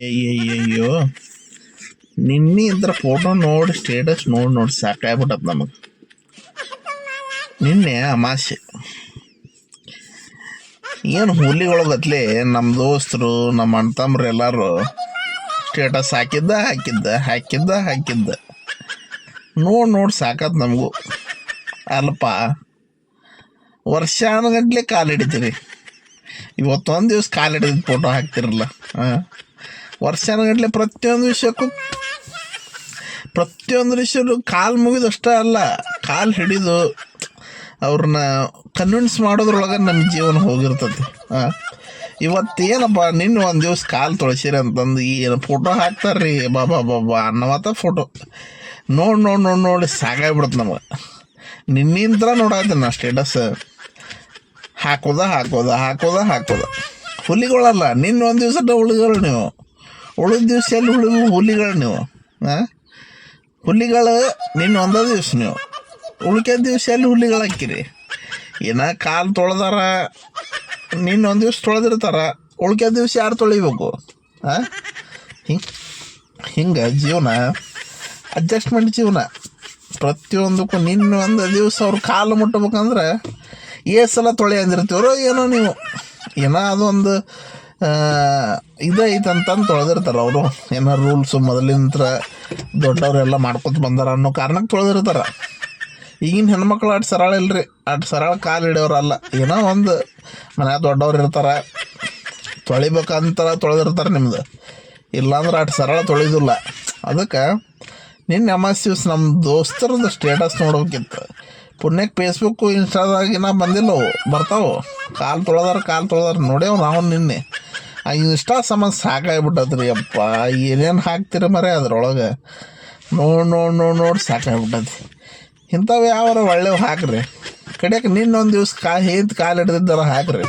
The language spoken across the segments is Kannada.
ಅಯ್ಯಯ್ಯಯ್ಯೋ ನಿನ್ನೆ ಇದ್ರ ಫೋಟೋ ನೋಡಿ ಸ್ಟೇಟಸ್ ನೋಡಿ ನೋಡಿ ಸಾಕಾಗ್ಬಿಟ್ಟದ ನಮಗೆ ನಿನ್ನೆ ಅಮಾಸೆ ಏನು ಹುಲಿಗಳಗತ್ಲೆ ನಮ್ಮ ದೋಸ್ತರು ನಮ್ಮ ಅಣ್ತಮ್ರು ಎಲ್ಲರೂ ಸ್ಟೇಟಸ್ ಹಾಕಿದ್ದ ಹಾಕಿದ್ದ ಹಾಕಿದ್ದ ಹಾಕಿದ್ದ ನೋಡಿ ನೋಡಿ ಸಾಕತ್ ನಮಗೂ ಅಲ್ಪ ವರ್ಷಾನುಗಟ್ಲೆ ಕಾಲು ಹಿಡಿತೀರಿ ಇವತ್ತೊಂದು ದಿವ್ಸ ಕಾಲು ಹಿಡಿದ ಫೋಟೋ ಹಾಕ್ತಿರಲ್ಲ ಹಾಂ ವರ್ಷಾನುಗಟ್ಲೆ ಪ್ರತಿಯೊಂದು ವಿಷಯಕ್ಕೂ ಪ್ರತಿಯೊಂದು ವಿಷಯಲ್ಲೂ ಕಾಲು ಮುಗಿದಷ್ಟೇ ಅಲ್ಲ, ಕಾಲು ಹಿಡಿದು ಅವ್ರನ್ನ ಕನ್ವಿನ್ಸ್ ಮಾಡೋದ್ರೊಳಗೆ ನಮ್ಮ ಜೀವನ ಹೋಗಿರ್ತದೆ. ಹಾಂ ಇವತ್ತೇನಪ್ಪ ನಿನ್ನ ಒಂದು ದಿವ್ಸ ಕಾಲು ತೊಳಸಿರಿ ಅಂತಂದು ಏನು ಫೋಟೋ ಹಾಕ್ತಾರ್ರಿ ಬಾಬಾ ಬಾಬಾ ಅನ್ನವತ್ತ ಫೋಟೋ ನೋಡಿ ನೋಡಿ ನೋಡಿ ನೋಡಿ ಸಾಕಾಗ್ಬಿಡುತ್ತೆ ನಮಗೆ. ನಿನ್ನಿಂದ ನೋಡಾತೀನಿ ನಾ ಸ್ಟೇಟಸ್ ಹಾಕೋದ ಹಾಕೋದ ಹಾಕೋದ ಹಾಕೋದ. ಹುಲಿಗಳಲ್ಲ, ನಿನ್ನ ಒಂದು ದಿವಸ ಡೌಳಿಗಳು ನೀವು. ಉಳಿದ ದಿವಸ ಎಲ್ಲಿ ಹುಲಿ ಹುಲಿಗಳು ನೀವು ಹಾಂ ಹುಲಿಗಳು ನಿನ್ನ ಒಂದೇ ದಿವ್ಸ ನೀವು. ಉಳ್ಕೆ ದಿವಸ ಎಲ್ಲಿ ಹುಲಿಗಳು ಹಾಕಿರಿ? ಏನ ಕಾಲು ತೊಳೆದಾರ? ನಿನ್ನ ಒಂದು ದಿವ್ಸ ತೊಳೆದಿರ್ತಾರ. ಉಳ್ಕೆ ದಿವಸ ಯಾರು ತೊಳಿಬೇಕು? ಹಾಂ, ಹಿಂಗೆ ಹಿಂಗೆ ಜೀವನ ಅಡ್ಜಸ್ಟ್ಮೆಂಟ್ ಜೀವನ. ಪ್ರತಿಯೊಂದಕ್ಕೂ ನಿನ್ನ ಒಂದು ದಿವಸ ಅವ್ರ ಕಾಲು ಮುಟ್ಟಬೇಕಂದ್ರೆ ಏ ಸಲ ತೊಳೆ ಅಂದಿರ್ತೀವ್ರೋ ಏನೋ ನೀವು. ಏನೋ ಅದೊಂದು ಇದೈತೆ ಅಂತಂದು ತೊಳೆದಿರ್ತಾರೆ ಅವರು. ಏನೋ ರೂಲ್ಸು ಮೊದಲಿಂತ್ರ ದೊಡ್ಡವರೆಲ್ಲ ಮಾಡ್ಕೊತ ಬಂದಾರ ಅನ್ನೋ ಕಾರಣಕ್ಕೆ ತೊಳೆದಿರ್ತಾರೆ. ಈಗಿನ ಹೆಣ್ಮಕ್ಳು ಅಷ್ಟು ಸರಳ ಇಲ್ರಿ. ಅಷ್ಟು ಸರಳ ಕಾಲು ಹಿಡಿಯೋರಲ್ಲ. ಏನೋ ಒಂದು ಮನ್ಯಾಗ ದೊಡ್ಡವ್ರು ಇರ್ತಾರೆ. ತೊಳಿಬೇಕಂತ ತೊಳೆದಿರ್ತಾರೆ ನಿಮ್ದು. ಇಲ್ಲಾಂದ್ರೆ ಅಷ್ಟು ಸರಳ ತೊಳೆದಿಲ್ಲ. ಅದಕ್ಕೆ ನಿನ್ನೆ ಅಮಾಸ್ಯ ದಿವ್ಸ ನಮ್ಮ ದೋಸ್ತರದ್ದು ಸ್ಟೇಟಸ್ ನೋಡ್ಬೇಕಿತ್ತು. ಪುಣ್ಯಕ್ಕೆ ಫೇಸ್ಬುಕ್ಕು ಇನ್ಸ್ಟಾದಾಗಿನ ಬಂದಿಲ್ಲವು. ಬರ್ತಾವೆ. ಕಾಲು ತೊಳೆದಾರ ಕಾಲು ತೊಳೆದಾರ. ನೋಡ್ಯಾವ ನಾವು ನಿನ್ನೆ. ಇನ್ಸ್ಟಾ ಸಂಬಂಧ ಸಾಕಾಗ್ಬಿಟ್ಟದ್ರಿ ಅಪ್ಪ. ಏನೇನು ಹಾಕ್ತಿರ ಮರೆ ಅದ್ರೊಳಗೆ? ನೋಡಿ ನೋಡಿ ನೋಡಿ ನೋಡಿ ಸಾಕಾಗ್ಬಿಟ್ಟತಿ ಇಂಥವು ಯಾವಾರ ಒಳ್ಳೆವು ಹಾಕ್ರಿ. ಕಡೆಯಕ್ಕೆ ನಿನ್ನೊಂದು ದಿವ್ಸ ಕಾ, ಹೇಂತ ಕಾಲು ಹಿಡ್ದಿದ್ದಾರ ಹಾಕ್ರಿ.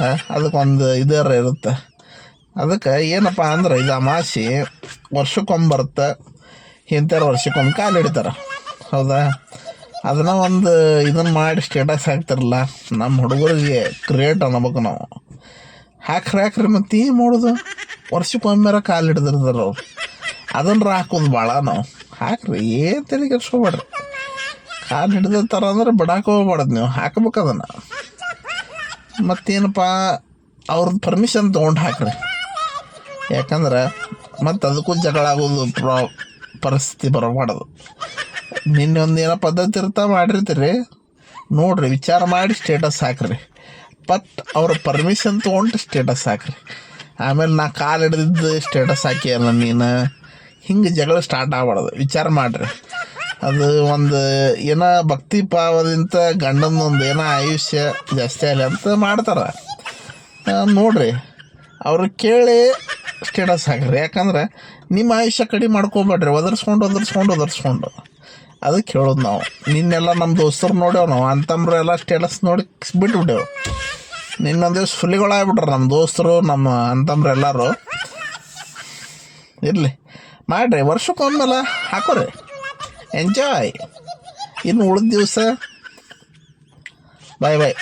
ಹಾಂ ಅದಕ್ಕೊಂದು ಇದರ ಇರುತ್ತೆ. ಅದಕ್ಕೆ ಏನಪ್ಪ ಅಂದ್ರೆ ಇದು ಅಮಾಸಿ ವರ್ಷಕ್ಕೊಮ್ಮೆ ಬರುತ್ತೆ ಇಂಥವ್ರು ವರ್ಷಕ್ಕೊಮ್ಮೆ ಕಾಲು ಹಿಡಿತಾರೆ. ಹೌದಾ? ಅದನ್ನ ಒಂದು ಇದನ್ನು ಮಾಡಿ ಸ್ಟೇಟಸ್ ಹಾಕ್ತಿರಲ್ಲ ನಮ್ಮ ಹುಡುಗರಿಗೆ ಕ್ರಿಯೇಟ್ ಅನ್ನಬೇಕು ನಾವು. ಹಾಕ್ರಿ ಹಾಕ್ರಿ ಮತ್ತೆ ಏನು ಮಾಡೋದು? ವರ್ಷಕ್ಕೊಮ್ಮೆರ ಕಾಲು ಹಿಡ್ದಿರ್ತಾರೆ ಅವ್ರು. ಅದನ್ನ ಹಾಕೋದು ಭಾಳ ನಾವು. ಹಾಕ್ರಿ, ಏನು ತಲೆ ಕೆಡ್ಸ್ಕೊಬೇಡ್ರಿ. ಕಾಲು ಹಿಡ್ದಿರ್ತಾರ ಅಂದ್ರೆ ಬಿಡಾಕ ಹೋಗ್ಬಾರ್ದು ನೀವು. ಹಾಕ್ಬೇಕು ಅದನ್ನು. ಮತ್ತೇನಪ್ಪ ಅವ್ರದ್ದು ಪರ್ಮಿಷನ್ ತೊಗೊಂಡು ಹಾಕ್ರಿ. ಯಾಕಂದ್ರೆ ಮತ್ತು ಅದಕ್ಕೂ ಜಗಳ ಆಗೋದು ಪ್ರಾ, ಪರಿಸ್ಥಿತಿ ಬರಬಾರ್ದು. ನಿನ್ನೆ ಒಂದು ಏನೋ ಪದ್ಧತಿ ಇರ್ತಾ ಮಾಡಿರ್ತೀರಿ. ನೋಡಿರಿ, ವಿಚಾರ ಮಾಡಿ ಸ್ಟೇಟಸ್ ಹಾಕ್ರಿ. ಬಟ್ ಅವ್ರ ಪರ್ಮಿಷನ್ ತೊಗೊಂಡು ಸ್ಟೇಟಸ್ ಹಾಕ್ರಿ. ಆಮೇಲೆ ನಾ ಕಾಲು ಹಿಡ್ದಿದ್ದು ಸ್ಟೇಟಸ್ ಹಾಕಿಯಲ್ಲ ನೀನು. ಹಿಂಗೆ ಜಗಳ ಸ್ಟಾರ್ಟ್ ಆಗ್ಬಾರ್ದು. ವಿಚಾರ ಮಾಡಿರಿ. ಅದು ಒಂದು ಏನೋ ಭಕ್ತಿ ಭಾವದಿಂದ ಗಂಡನ ಒಂದು ಏನೋ ಆಯುಷ್ಯ ಜಾಸ್ತಿ ಆಗಲಿ ಅಂತ ಮಾಡ್ತಾರೆ. ನೋಡ್ರಿ. ಅವ್ರು ಕೇಳಿ ಸ್ಟೇಟಸ್ ಹಾಕ್ರಿ. ಯಾಕಂದ್ರೆ ನಿಮ್ಮ ಆಯುಷ್ಯ ಕಡಿಮೆ ಮಾಡ್ಕೊಬೇಡ್ರಿ. ಒದರ್ಸ್ಕೊಂಡು ಒದರ್ಸ್ಕೊಂಡು ಒದರ್ಸ್ಕೊಂಡು. ಅದಕ್ಕೆ ಹೇಳೋದು ನಾವು. ನಿನ್ನೆಲ್ಲ ನಮ್ಮ ದೋಸ್ತರು ನೋಡ್ಯಾವ ನಾವು. ಅಂತಂಬ್ರು ಎಲ್ಲ ಸ್ಟೇಟಸ್ ನೋಡಿ ಬಿಟ್ಬಿಟ್ಟೆವು. ನಿನ್ನೊಂದು ದಿವ್ಸ ಹುಲಿಗಳಾಗ್ಬಿಟ್ರು ನಮ್ಮ ದೋಸ್ತರು, ನಮ್ಮ ಅಂತಂದ್ರೆ ಎಲ್ಲರೂ. ಇರಲಿ, ಮಾಡಿರಿ ವರ್ಷಕ್ಕೊಮ್ಮೆಲ್ಲ ಹಾಕೋರಿ. ಎಂಜಾಯ್ ಇನ್ನು ಉಳಿದ ದಿವಸ. ಬಾಯ್ ಬಾಯ್